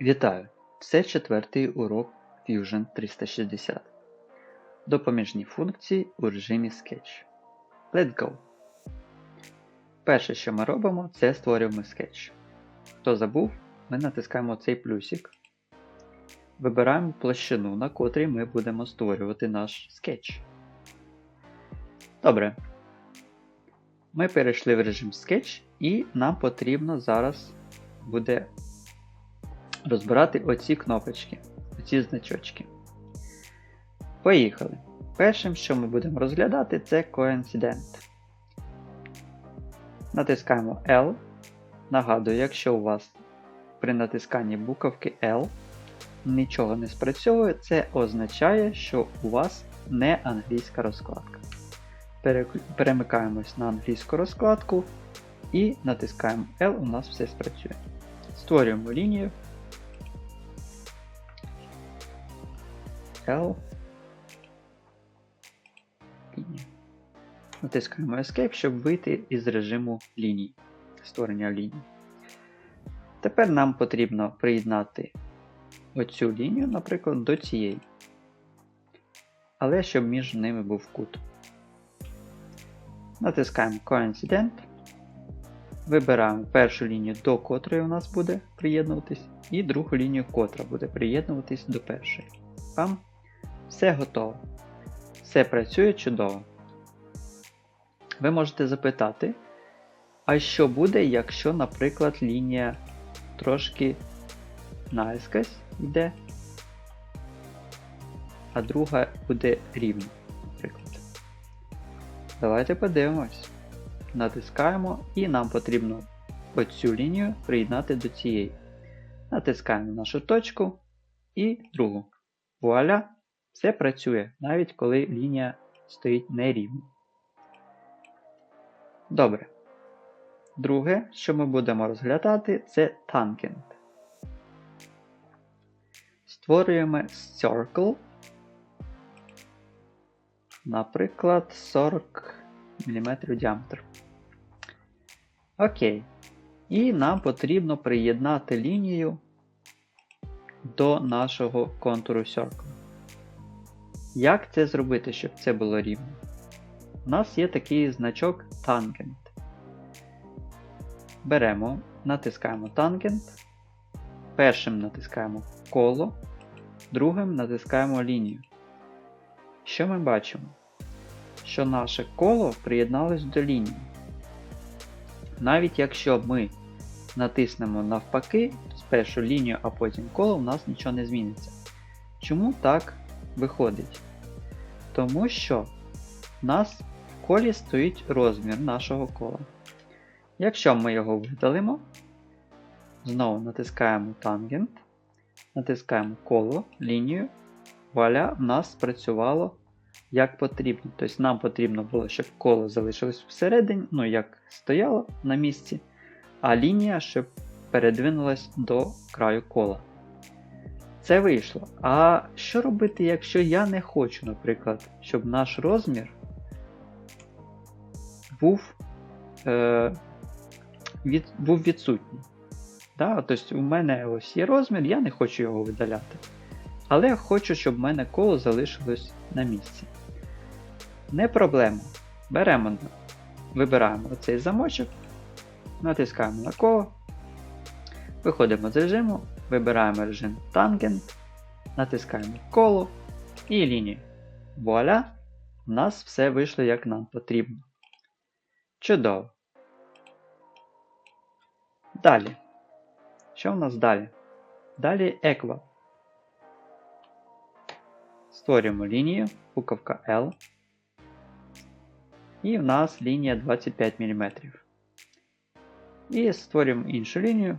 Вітаю! Це четвертий урок Fusion 360. Допоміжні функції у режимі Sketch. Let's go! Перше, що ми робимо, це створюємо Sketch. Хто забув, ми натискаємо цей плюсик. Вибираємо площину, на котрій ми будемо створювати наш скетч. Добре. Ми перейшли в режим Sketch і нам потрібно зараз буде розбирати оці кнопочки, оці значочки. Поїхали. Першим, що ми будемо розглядати, це Coincident. Натискаємо L. Нагадую, якщо у вас при натисканні буковки L нічого не спрацьовує, це означає, що у вас не англійська розкладка. Перемикаємось на англійську розкладку і натискаємо L, у нас все спрацює. Створюємо лінію. L. Лінія. Натискаємо Escape, щоб вийти із режиму ліній. Створення ліній. Тепер нам потрібно приєднати оцю лінію, наприклад, до цієї. Але щоб між ними був кут. Натискаємо Coincident. Вибираємо першу лінію, до котрої у нас буде приєднуватись, і другу лінію, котра буде приєднуватись до першої. Пам. Все готово. Все працює чудово. Ви можете запитати, а що буде, якщо, наприклад, лінія трошки наискось йде, а друга буде рівна, наприклад. Давайте подивимось. Натискаємо і нам потрібно оцю лінію приєднати до цієї. Натискаємо нашу точку і другу. Вуаля! Все працює, навіть коли лінія стоїть нерівно. Добре. Друге, що ми будемо розглядати, це tangent. Створюємо circle, наприклад, 40 мм діаметр. Окей. І нам потрібно приєднати лінію до нашого контуру Circle. Як це зробити, щоб це було рівно? У нас є такий значок Tangent. Беремо, натискаємо Tangent. Першим натискаємо коло, другим натискаємо лінію. Що ми бачимо? Що наше коло приєдналось до лінії. Навіть якщо ми натиснемо навпаки, спершу лінію, а потім коло, у нас нічого не зміниться. Чому так виходить? Тому що у нас в колі стоїть розмір нашого кола. Якщо ми його видалимо, знову натискаємо тангент, натискаємо коло, лінію, вуаля, в нас спрацювало як потрібно. Тобто нам потрібно було, щоб коло залишилось всередині, ну як стояло на місці, а лінія, щоб передвинулась до краю кола. Це вийшло. А що робити, якщо я не хочу, наприклад, щоб наш розмір був е, від, був відсутній? Да? Тобто у мене ось є розмір, я не хочу його видаляти. Але я хочу, щоб в мене коло залишилось на місці. Не проблема. Беремо, вибираємо оцей замочок, натискаємо на коло, виходимо з режиму, вибираємо режим Tangent, натискаємо коло і лінію. Вуаля! У нас все вийшло як нам потрібно. Чудово. Далі. Що в нас далі? Далі Equal. Створюємо лінію, буковка L. І в нас лінія 25 мм. І створюємо іншу лінію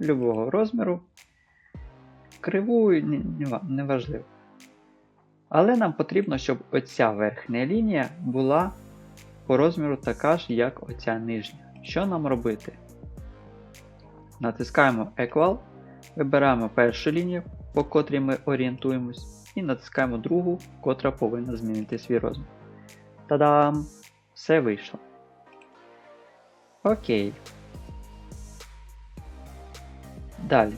любого розміру. Криву неважливо. Але нам потрібно, щоб оця верхня лінія була по розміру така ж, як оця нижня. Що нам робити? Натискаємо Equal, вибираємо першу лінію, по котрій ми орієнтуємось, і натискаємо другу, котра повинна змінити свій розмір. Та-дам! Все вийшло. Окей. Далі.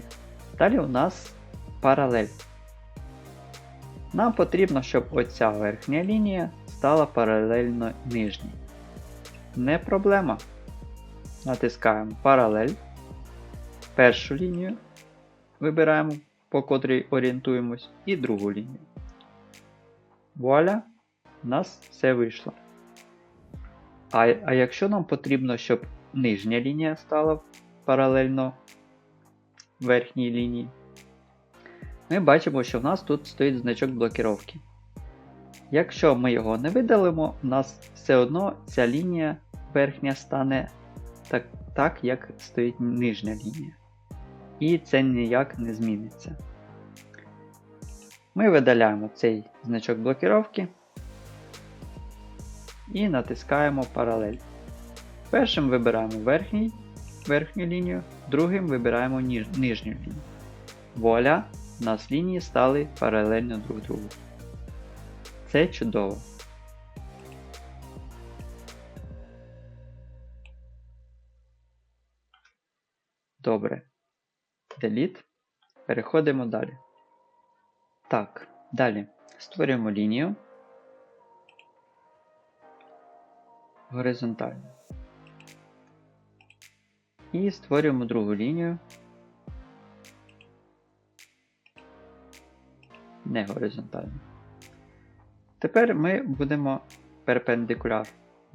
Далі у нас паралель. Нам потрібно, щоб оця верхня лінія стала паралельно нижній. Не проблема. Натискаємо паралель. Першу лінію вибираємо, по котрій орієнтуємось, і другу лінію. Вуаля, у нас все вийшло. А, а якщо нам потрібно, щоб нижня лінія стала паралельно верхній лінії, ми бачимо, що в нас тут стоїть значок блокіровки. Якщо ми його не видалимо, у нас все одно ця лінія верхня стане так, так як стоїть нижня лінія. І це ніяк не зміниться. Ми видаляємо цей значок блокіровки і натискаємо паралель. Першим вибираємо верхній, верхню лінію, другим вибираємо ніж, нижню лінію. Вуаля, у нас лінії стали паралельно друг другу. Це чудово. Добре. Delete. Переходимо далі. Так, далі створюємо лінію горизонтально. І створюємо другу лінію не горизонтально. Тепер ми будемо перпендикуляр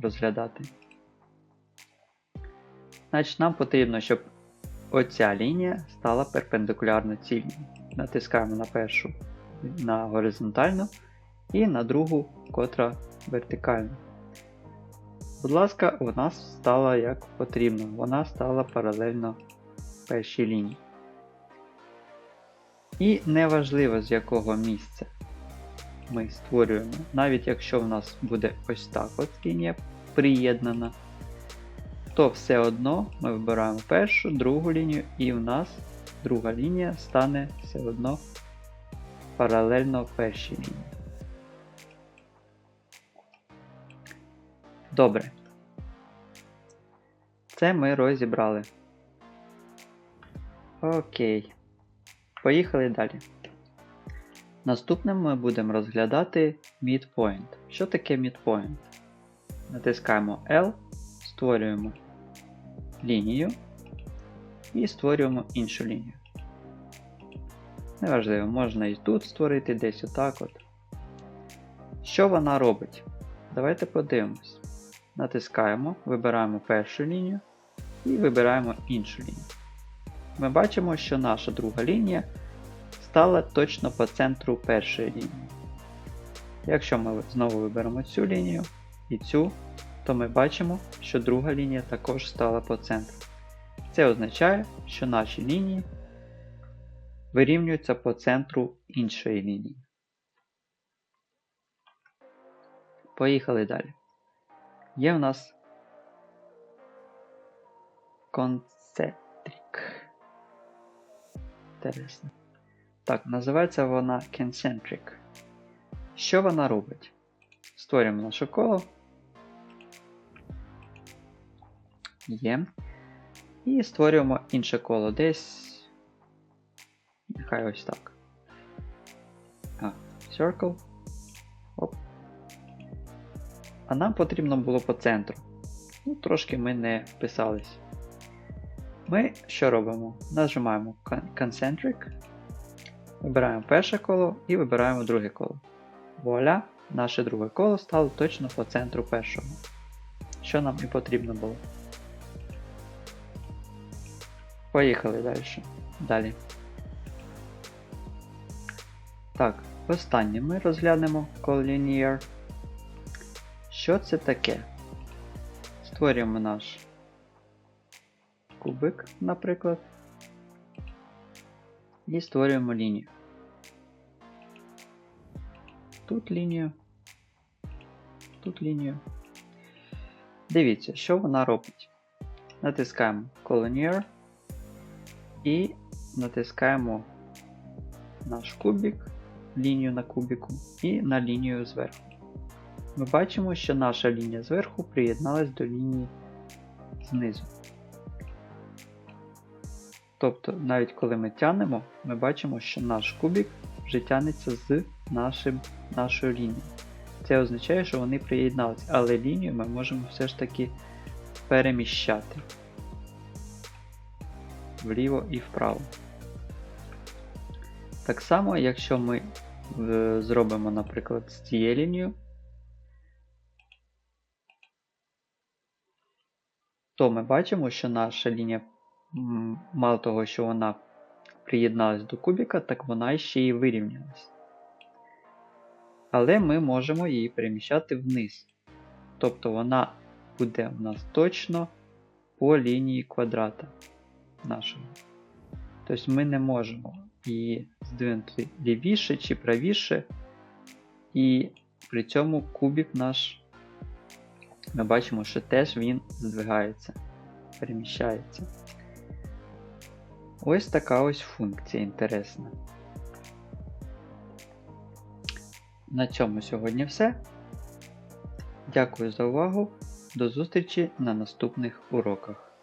розглядати. Значить, нам потрібно, щоб оця лінія стала перпендикулярно цій. Натискаємо на першу на горизонтальну і на другу, котра вертикальна. Будь ласка, нас стала як потрібно, вона стала паралельно першій лінії. І неважливо з якого місця ми створюємо, навіть якщо в нас буде ось так от лінія приєднана, то все одно ми вибираємо першу, другу лінію, і в нас друга лінія стане все одно паралельно першій лінії. Добре. Це ми розібрали. Окей. Поїхали далі. Наступним ми будемо розглядати midpoint. Що таке midpoint? Натискаємо L, створюємо лінію і створюємо іншу лінію. Неважливо, можна і тут створити десь отак от. Що вона робить? Давайте подивимось. Натискаємо, вибираємо першу лінію і вибираємо іншу лінію. Ми бачимо, що наша друга лінія стала точно по центру першої лінії. Якщо ми знову виберемо цю лінію і цю, то ми бачимо, що друга лінія також стала по центру. Це означає, що наші лінії вирівнюються по центру іншої лінії. Поїхали далі. Є в нас концентрик. Інтересно. Так, називається вона Concentric. Що вона робить? Створюємо наше коло. Є. І створюємо інше коло десь. Нехай ось так. А, Circle. Оп. А нам потрібно було по центру. Ну, Трошки ми не вписались. Ми що робимо? Нажимаємо Concentric, вибираємо перше коло і вибираємо друге коло. Вуаля, наше друге коло стало точно по центру першого. Що нам і потрібно було. Поїхали далі. Далі. Так, останнє ми розглянемо Collinear. Що це таке? Створюємо наш кубик, наприклад, і створюємо лінію. Тут лінію, тут лінію. Дивіться, що вона робить. Натискаємо Collinear і натискаємо наш кубик, лінію на кубику і на лінію зверху. Ми бачимо, що наша лінія зверху приєдналась до лінії знизу. Тобто, навіть коли ми тянемо, ми бачимо, що наш кубик вже тягнеться з нашим, нашою лінією. Це означає, що вони приєдналися, але лінію ми можемо все ж таки переміщати вліво і вправо. Так само, якщо ми е, зробимо, наприклад, з цією лінією, то ми бачимо, що наша лінія, мало того, що вона приєдналась до кубіка, так вона ще й вирівнялась. Але ми можемо її переміщати вниз. Тобто вона буде у нас точно по лінії квадрата нашого. Тобто ми не можемо її здвинути лівіше чи правіше, і при цьому кубик наш, ми бачимо, що теж він здвигається, переміщається. Ось така ось функція інтересна. На цьому сьогодні все. Дякую за увагу. До зустрічі на наступних уроках.